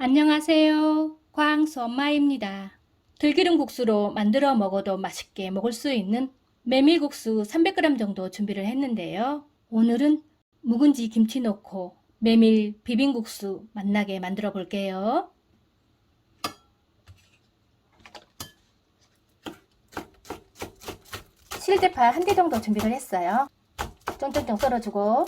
안녕하세요. 광수 엄마입니다. 들기름 국수로 만들어 먹어도 맛있게 먹을 수 있는 메밀국수 300g 정도 준비를 했는데요. 오늘은 묵은지 김치 넣고 메밀 비빔국수 맛나게 만들어 볼게요. 실대파 한 대 정도 준비를 했어요. 쫑쫑쫑 썰어주고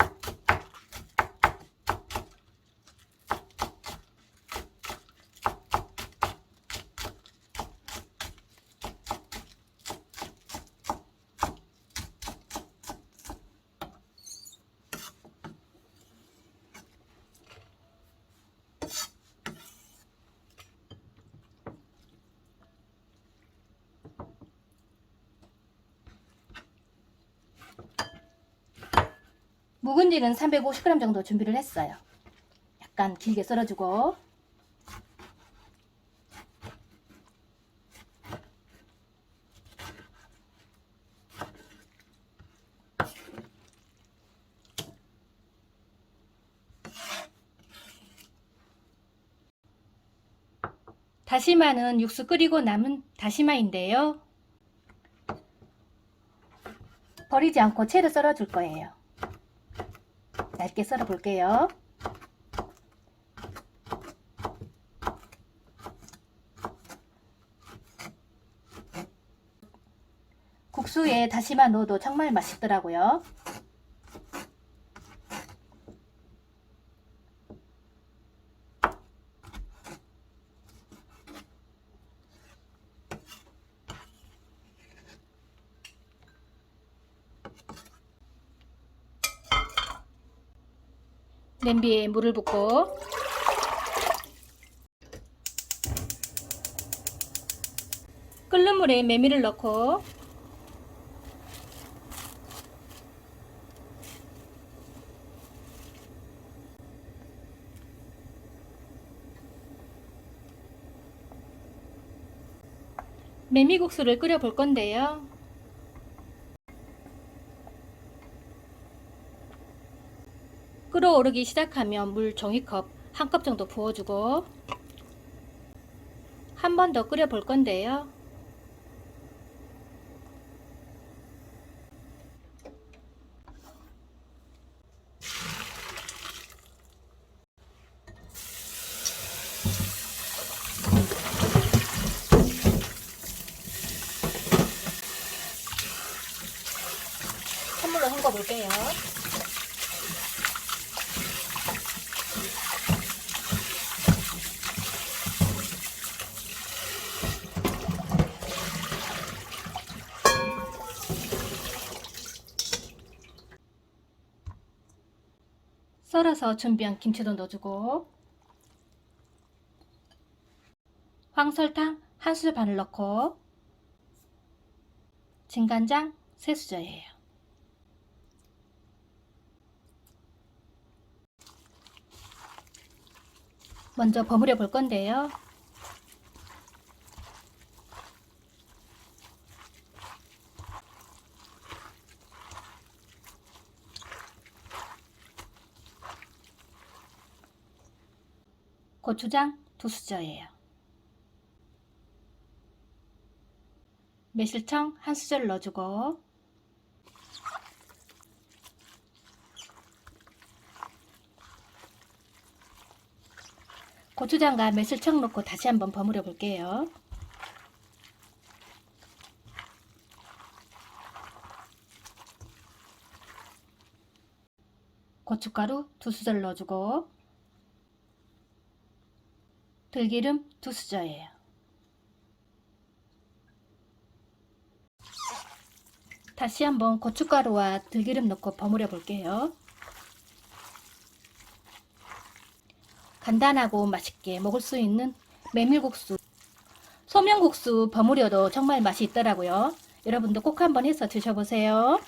묵은지는 350g 정도 준비를 했어요. 약간 길게 썰어주고 다시마는 육수 끓이고 남은 다시마인데요. 버리지 않고 채로 썰어줄 거예요. 얇게 썰어 볼게요. 국수에 다시마 넣어도 정말 맛있더라고요. 냄비에 물을 붓고 끓는 물에 메밀을 넣고 메밀국수를 끓여 볼 건데요. 끓어오르기 시작하면 물 종이컵 한 컵 정도 부어주고 한 번 더 끓여 볼 건데요. 찬물로 헹궈 볼게요. 썰어서 준비한 김치도 넣어주고 황설탕 한 수저 반을 넣고 진간장 세 수저예요. 먼저 버무려 볼 건데요. 고추장 두 수저예요. 매실청 한 수저를 넣어주고 고추장과 매실청 넣고 다시 한번 버무려 볼게요. 고춧가루 두 수저를 넣어주고 들기름 두 수저예요. 다시 한번 고춧가루와 들기름 넣고 버무려 볼게요. 간단하고 맛있게 먹을 수 있는 메밀국수, 소면국수 버무려도 정말 맛이 있더라고요. 여러분도 꼭 한번 해서 드셔보세요.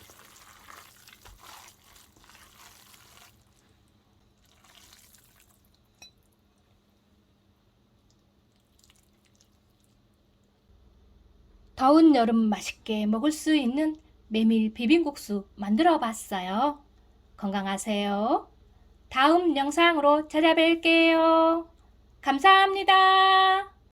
더운 여름 맛있게 먹을 수 있는 메밀 비빔국수 만들어 봤어요. 건강하세요. 다음 영상으로 찾아뵐게요. 감사합니다.